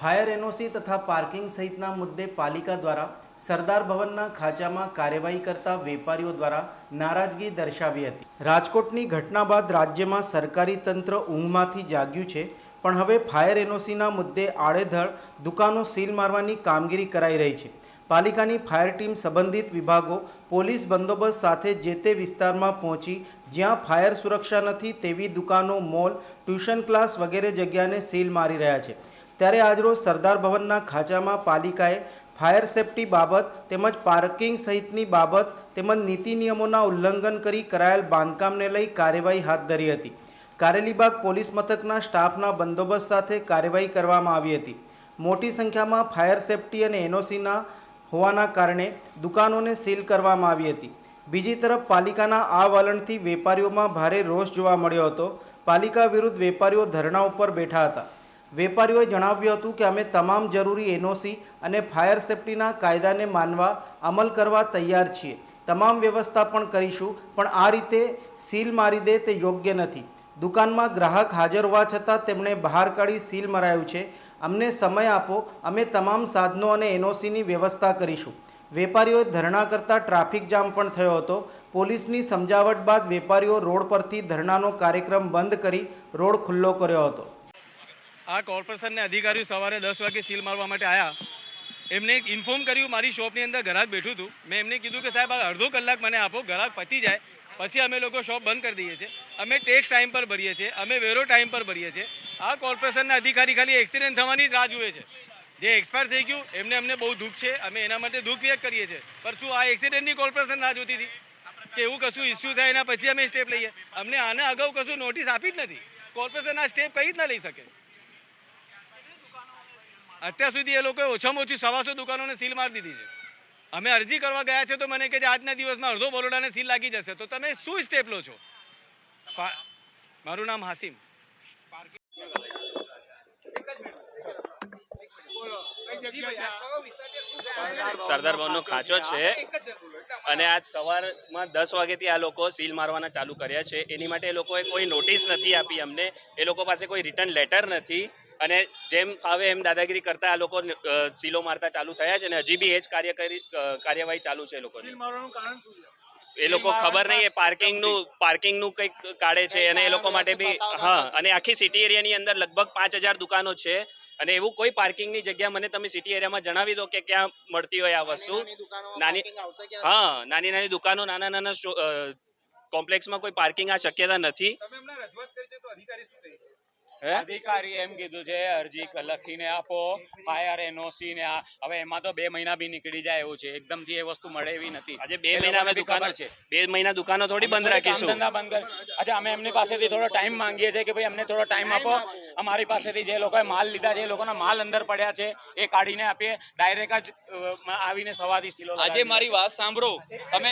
Fire NOC તથા parking સહિતના મુદ્દે પાલિકા દ્વારા સરદાર ભવનના ખાંચામાં કાર્યવાહી કરતા વેપારીઓ દ્વારા નારાજગી દર્શાવી હતી. રાજકોટની ઘટના બાદ રાજ્યમાં સરકારી તંત્ર ઊંઘમાંથી જાગ્યું છે, પણ હવે ફાયર એનઓસીના મુદ્દે આડેધડ દુકાનો સીલ મારવાની કામગીરી કરાઈ રહી છે. પાલિકાની ફાયર ટીમ સંબંધિત વિભાગો, પોલીસ બંદોબસ્ત સાથે જે તે વિસ્તારમાં પહોંચી, જ્યાં ફાયર સુરક્ષા નથી તેવી દુકાનો, મોલ, ટ્યુશન ક્લાસ વગેરે જગ્યાને સીલ મારી રહ્યા છે. ત્યારે આજરોજ સરદાર ભવનના ખાંચામાં પાલિકાએ ફાયર સેફટી બાબત તેમજ પાર્કિંગ સહિતની બાબત તેમજ નીતિ નિયમોના ઉલ્લંઘન કરી કરાયેલ બાંધકામને લઈ કાર્યવાહી હાથ ધરી હતી. કારેલીબાગ પોલીસ મથકના સ્ટાફના બંદોબસ્ત સાથે કાર્યવાહી કરવામાં આવી હતી. મોટી સંખ્યામાં ફાયર સેફટી અને એનઓસીના હોવાના કારણે દુકાનોને સીલ કરવામાં આવી હતી. બીજી તરફ પાલિકાના આ વલણથી વેપારીઓમાં ભારે રોષ જોવા મળ્યો હતો. પાલિકા વિરુદ્ધ વેપારીઓ ધરણા ઉપર બેઠા હતા. વેપારીઓએ જણાવ્યું હતું કે અમે તમામ જરૂરી એનઓસી અને ફાયર સેફટીના કાયદાને માનવા, અમલ કરવા તૈયાર છીએ. તમામ વ્યવસ્થા પણ કરીશું, પણ આ રીતે સીલ મારી દે તે યોગ્ય નથી. દુકાનમાં ગ્રાહક હાજર હોવા છતાં તેમણે બહાર કાઢી સીલ મરાયું છે. અમને સમય આપો, અમે તમામ સાધનો અને એનઓસીની વ્યવસ્થા કરીશું. વેપારીઓએ ધરણા કરતાં ટ્રાફિક જામ પણ થયો હતો. પોલીસની સમજાવટ બાદ વેપારીઓ રોડ પરથી ધરણાનો કાર્યક્રમ બંધ કરી રોડ ખુલ્લો કર્યો હતો. આ કોર્પોરેશનના અધિકારીઓ સવારે દસ વાગે સીલ મારવા માટે આવ્યા એમને ઇન્ફોર્મ કર્યું, મારી શોપની અંદર ગ્રાહક બેઠું હતું. મેં એમને કીધું કે, સાહેબ, આ અડધો કલાક મને આપો ગ્રાહક પતી જાય. પછી અમે લોકો શોપ બંધ કરી દઈએ છીએ. અમે ટેક્સ ટાઈમ પર ભરીએ છીએ. અમે વેરો ટાઈમ પર ભરીએ છીએ. આ કોર્પોરેશનના અધિકારી ખાલી એક્સિડન્ટ થવાની જ રાહ જુએ છે. જે એક્સપાયર થઈ ગયું, એમને અમને બહુ દુઃખ છે. અમે એના માટે દુઃખ વ્યક્ત કરીએ છીએ. પણ શું આ એક્સિડન્ટની કોર્પોરેશન રાહ જોતી હતી? કે એવું કશું ઇસ્યુ થાય એના પછી અમે સ્ટેપ લઈએ? અમને આના અગાઉ કશું નોટિસ આપી જ નથી. કોર્પોરેશન આ સ્ટેપ કઈ જ ના લઈ શકે? અત્યાર સુધી એ લોકોએ ઓછામાં ઓછી સવાસો દુકાનોને સીલ મારી દીધી છે. અમે અરજી કરવા ગયા છે તો મને કે આજના દિવસમાં અડધો બરોડાને સીલ લાગી જશે. તો તમે શું સ્ટેપ લો છો? મારું નામ હાસિમ. સરદાર ભવનનો ખાંચો છે. અને આજ સવારમાં દસ વાગ્યાથી આ લોકો સીલ મારવાના ચાલુ કર્યા છે. એની માટે એ લોકોએ કોઈ નોટિસ નથી આપી અમને. એ લોકો પાસે કોઈ રિટર્ન લેટર નથી. અને જેમ ફાવે એમ દાદાગીરી કરતા આ લોકો સીલો મારતા ચાલુ થયા છે અને હજી બી એ જ કાર્ય કાર્યવાહી ચાલુ છે એ લોકોની. એ લોકો ખબર નહીં એ પાર્કિંગનું પાર્કિંગનું કંઈક કાઢે છે અને એ લોકો માટે બી હા અને આખી સિટી એરિયાની અંદર લગભગ પાંચ હજાર દુકાનો છે. અને એવું કોઈ પાર્કિંગની જગ્યા મને તમે સિટી એરિયામાં જણાવી દો કે ક્યાં મળતી હોય આ વસ્તુ? નાની હા નાની નાની દુકાનો નાના નાના કોમ્પ્લેક્સમાં કોઈ પાર્કિંગ આ શક્યતા નથી. અધિકારી એમ કીધું છે અરજી લખીને આપો ફાયર એનઓસી ને હવે એમાં તો બે મહિના બી નીકળી જાય એવું છે એકદમથી એ વસ્તુ મળે એવી નથી. આજે બે મહિના અમે દુકાનો છે. બે મહિના દુકાનો થોડી બંધ રાખીશું. ધંધા બંધ કર. અચ્છા અમે એમની પાસેથી થોડો ટાઈમ માંગીએ છીએ કે ભાઈ અમને થોડો ટાઈમ આપો. અમારી પાસેથી જે લોકોએ માલ લીધા છે એ લોકોના માલ અંદર પડ્યા છે એ કાઢીને આપીએ. ડાયરેક્ટ જ આવીને સવારી સિલો આજે મારી વાત સાંભળો. તમે